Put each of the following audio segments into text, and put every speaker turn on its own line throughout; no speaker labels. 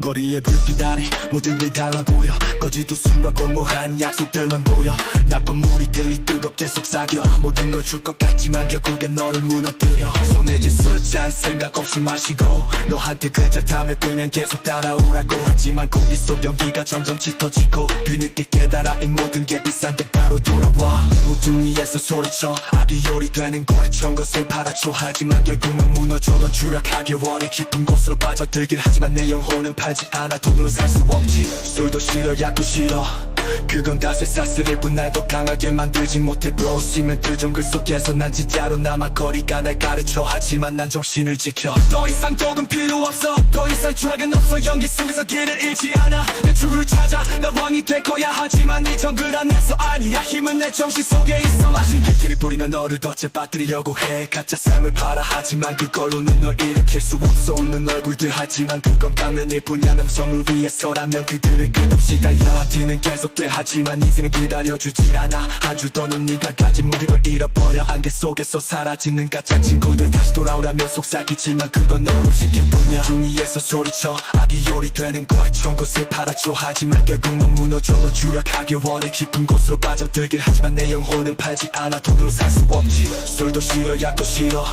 거리에 불빛 아래 모든 게 달라 보여 거지도 숨과 공모한 약속들만 보여. 나쁜 무리들이 뜨겁게 속삭여. 모든 걸 줄 것 같지만 결국엔 너를 무너뜨려. 손에 쥐술잔 생각 없이 마시고 너한테 그저 담에 그냥 계속 따라오라고. 하지만 속 연기가 점점 짙어지고 뒤늦게 깨달아 이 모든 게 비싼 대가로 돌아와. 무 중위에서 소리쳐. 요리 되는 거처럼 것을 팔아줘. 하지만 결국은 무너져 넌 추락하길 원해 깊은 곳으로 빠져들긴 하지만 내 영혼은 팔지 않아 돈으로 살 수 없지. 술도 싫어 약도 싫어 그건 다 쇠사슬일 뿐 날더 강하게 만들지 못해 bro. 시멘트 정글 속에서 난 진짜로 남아 거리가 날 가르쳐. 하지만 난 정신을 지켜. 더 이상 독은 필요 없어. 더 이상 트랙은 없어. 연기 속에서 길을 잃지 않아. 내 줄을 찾아. 나 왕이 될 거야. 하지만 이 정글 안에서 아니야. 힘은 내 정신 속에 있어. 마신 뿌리는 너를 더 재빠뜨리려고 해. 가짜 삶을 팔아. 하지만 그걸로는 널 일으킬 수 없어. 없는 얼굴들 하지만 그건 가면일 뿐이야 남성을 위해서라면 그들을 끝없이 달려 뒤는 계속돼. 하지만 인생은 기다려주지 않아. 한주 더는 네가 가진 모든 걸 잃어버려. 안개 속에서 사라지는 가짜 친구들 다시 돌아오라면 속삭이지만 그건 너무 시킨 뿐이야. 중위에서 소리쳐. 악이 요리 되는 것처럼 곳을 팔아줘. 하지만 결국 넌 무너져 너 추락하길 원해. 깊은 곳으로 빠져들길. 하지만 내 영혼은 팔지 않아. 돈으로 살 수 없지. 술도 싫어 약도 싫어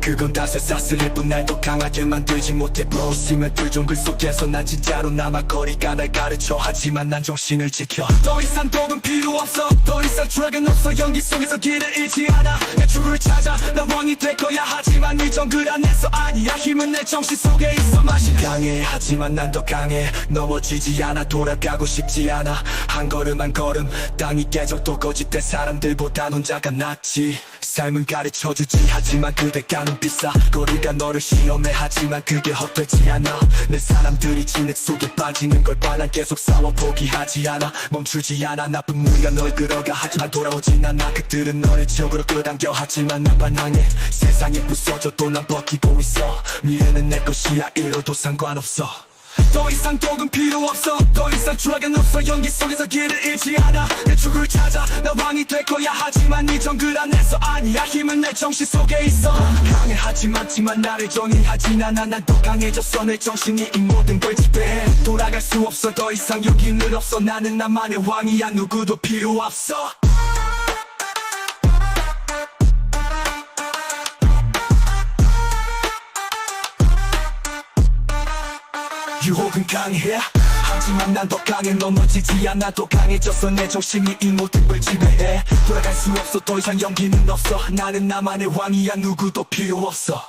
그건 다 쇠사슬일 뿐날더 강하게 만들지 못해 bro 시멘트 정글 속에서 난 진짜로 남아 거리가 날 가르쳐. 하지만 난 정신을 지켜. 더 이상 독은 필요 없어. 더 이상 트랙은 없어. 연기 속에서 길을 잃지 않아. 내 줄을 찾아. 나 왕이 될 거야. 하지만 이 정글 안에서 아니야. 힘은 내 정신 속에 있어. 맛이 강해. 하지만 난 더 강해. 넘어지지 않아. 돌아가고 싶지 않아. 한 걸음 한 걸음 땅이 깨져도 거짓된 사람들보다 혼자가 낫지. 삶은 가르쳐주지. 하지만 그 대가 는 비싸. 거리가 너를 시험해. 하지만 그게 헛되지 않아. 내 사람들이 진액 속에 빠지는 걸 봐난 계속 싸워 포기하지 않아. 멈추지 않아. 나쁜 무리가 널 끌어가. 하지만 돌아오진 않아. 그들은 너를 적으로 끌어당겨. 하지만 난 반항해. 세상이 부서져도 난 버티고 있어. 미래는 내 것이야. 이뤄도 상관없어 더 이상 독은 필요 없어. 더 이상 추락은 없어. 연기 속에서 길을 잃지 않아. 내 죽을 찾아. 나 왕이 될 거야. 하지만 이 정글 안에서 아니야. 힘은 내 정신 속에 있어. 강해 하지만 지만 나를 정의하진 않아. 난더 강해졌어. 내 정신이 이 모든 걸 지배해 돌아갈 수 없어. 더 이상 여기는 없어. 나는 나만의 왕이야. 누구도 필요 없어 유혹은 강해 하지만 난 더 강해. 넘어지지 않아 더 강해졌어 내 정신이 이 모든 걸 지배해 돌아갈 수 없어. 더 이상 연기는 없어. 나는 나만의 왕이야. 누구도 필요 없어